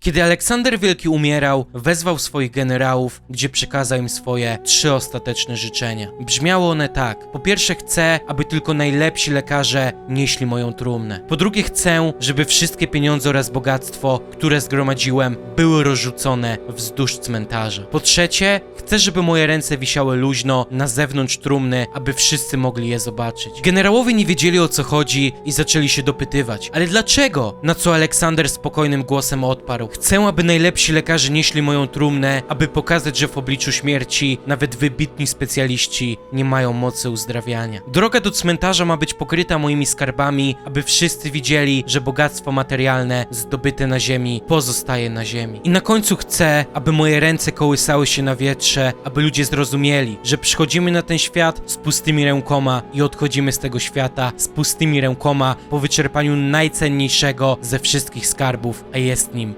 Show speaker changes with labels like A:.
A: Kiedy Aleksander Wielki umierał, wezwał swoich generałów, gdzie przekazał im swoje trzy ostateczne życzenia. Brzmiały one tak. Po pierwsze chcę, aby tylko najlepsi lekarze nieśli moją trumnę. Po drugie chcę, żeby wszystkie pieniądze oraz bogactwo, które zgromadziłem, były rozrzucone wzdłuż cmentarza. Po trzecie, chcę, żeby moje ręce wisiały luźno na zewnątrz trumny, aby wszyscy mogli je zobaczyć. Generałowie nie wiedzieli o co chodzi i zaczęli się dopytywać. Ale dlaczego? Na co Aleksander spokojnym głosem odparł. Chcę, aby najlepsi lekarze nieśli moją trumnę, aby pokazać, że w obliczu śmierci nawet wybitni specjaliści nie mają mocy uzdrawiania. Droga do cmentarza ma być pokryta moimi skarbami, aby wszyscy widzieli, że bogactwo materialne zdobyte na ziemi pozostaje na ziemi. I na końcu chcę, aby moje ręce kołysały się na wietrze, aby ludzie zrozumieli, że przychodzimy na ten świat z pustymi rękoma i odchodzimy z tego świata z pustymi rękoma po wyczerpaniu najcenniejszego ze wszystkich skarbów, a jest nim